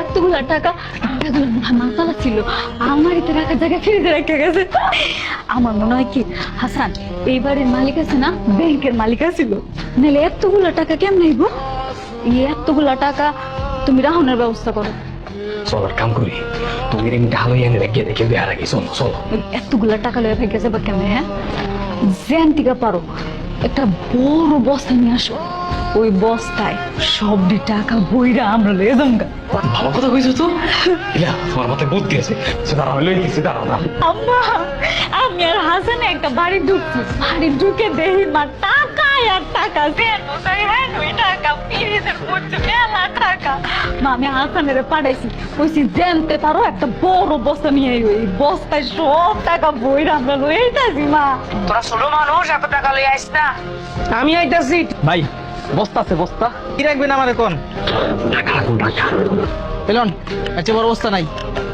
এতগুলা টাকা টাকাগুলো মাতালা ছিল। আমার এতে রাখার জায়গায় ফ্রিজে রেখে গেছে। আমার মনে হয় কি হাসান এই বাড়ির মালিক আছে না ব্যাংকের মালিক ছিল নাহলে এতগুলা টাকা কেমন নিব এই এতগুলা টাকা তুমি রাহনের ব্যবস্থা করো। চল কাম করি। তুমি রিংটা হালো এনে রেখে দেখে বিয়ার আগে চলো চলো। এতগুলা টাকা লয়ে ভেঙে যাবে কেমনে হ্যাঁ? জ্যান থেকে পারো একটা বড় বস্তা নিয়ে আসো। ওই বস্তায় সবটি টাকা বইরা আমরা লয়ে যামগা। ভালো কথা কইছো তো? ইলা তোমার মাথায় বুদ্ধি আছে। সে দাঁড়াও লই দিছি দাঁড়াও দাঁড়াও। আম্মা আমি আর হাসানে একটা বাড়ি ঢুকছি। বাড়ি ঢুকে দেখি মা টাকা আর টাকা কেন হ্যাঁ ওই টাকা ফ্রিজের মধ্যে মেলা টাকা। মা আমি হাসানের পাঠাইছি কইছি জানতে পারো একটা বড় বস্তা নিয়ে আইও। এই বস্তায় সব টাকা বইরা আমরা লয়ে যাচ্ছি মা। তোরা ছোট মানুষ এত টাকা লই আইস না। আমি আইতাছি। ভাই বস্তা আছে বস্তা। কি রাখবেন আমার এখন পেলন আচ্ছা বড় অবস্থা নাই।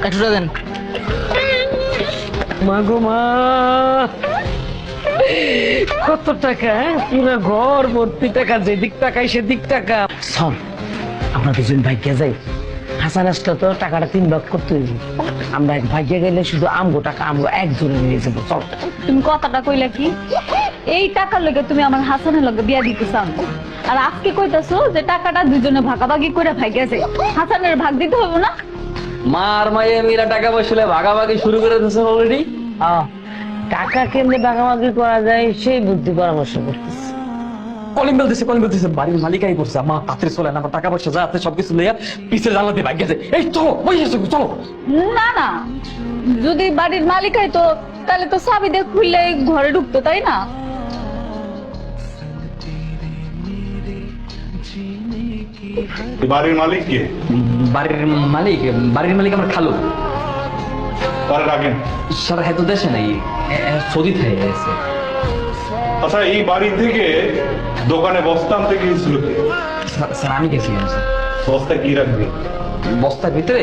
একশোটা দেন। মাগো মা। কত টাকা হ্যাঁ? পুরো ঘর ভর্তি টাকা যেদিক টাকাই সেদিক টাকা। শোন আমরা দুজন ভাগ্যে যাই। হাসান আসলে তো টাকাটা তিন ভাগ করতে হইব। আমরা এক ভাগ্যে গেলে শুধু আমগো টাকা আমগো একজনে নিয়ে যাব। চল। তুমি কথাটা কইলা কি? এই টাকার লগে তুমি আমার হাসানের লগে বিয়া দিতে চাও আর আজকে কইতাছো যে টাকাটা দুজনে ভাগাভাগি করে ভাই গেছে হাসানের ভাগ দিতে হবে না? মার মায়ে মিরা টাকা পয়সা ভাগাভাগি শুরু করে দিয়েছেন অলরেডি টাকা কেমনে ভাগাভাগি করা যায় সেই বুদ্ধি পরামর্শ করতেছি। কলিং বেল দিছে কলিং বেল দিছে। বাড়ির মালিকাই করছে মা তাড়াতাড়ি চলেন আমার টাকা পয়সা যা আছে সবকিছু লইয়া পিছের ভাগ গেছে এই চলো বসে আছো চলো। না না। যদি বাড়ির মালিক হয় তো তাহলে তো চাবি দিয়ে খুললে ঘরে ঢুকতো তাই না? বাড়ির মালিক কে? বাড়ির মালিক বাড়ির মালিক আমার খালু। তারা ডাকেন? হ্যাঁ তো দেশে নাই সৌদি থেকে এসে আচ্ছা এই বাড়ি থেকে দোকানে বস্তা আনতে গিয়েছিল স্যার- স্যার আমি গেছিলাম স্যার। বস্তা কি রাখবি? বস্তার ভিতরে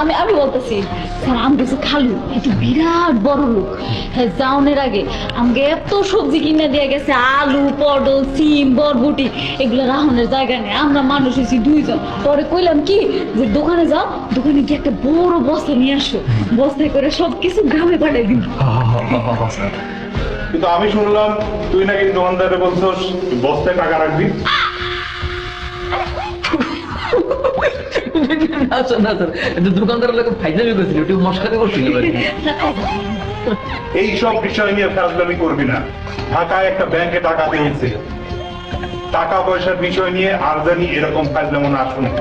আমি আমি বলতেছি স্যার আম খালু। একটু বিরাট বড় লোক। হ্যাঁ যাওনের আগে আমাকে এত সবজি কিনে দিয়ে গেছে আলু পটল সিম বরবটি এগুলো রাহনের জায়গা নেই। আমরা মানুষ হয়েছি দুইজন। পরে কইলাম কি যে দোকানে যাও দোকানে গিয়ে একটা বড় বস্তা নিয়ে আসো। বস্তায় করে সবকিছু গ্রামে পাঠিয়ে দিন কিন্তু আমি শুনলাম তুই নাকি দোকানদারে বলছস বস্তায় টাকা রাখবি? করছিল বিষয় নিয়ে করবি না। ঢাকায় একটা ব্যাংকে টাকা টাকা পয়সার বিষয় নিয়ে আর জানি এরকম ফেসলামো না শুনে।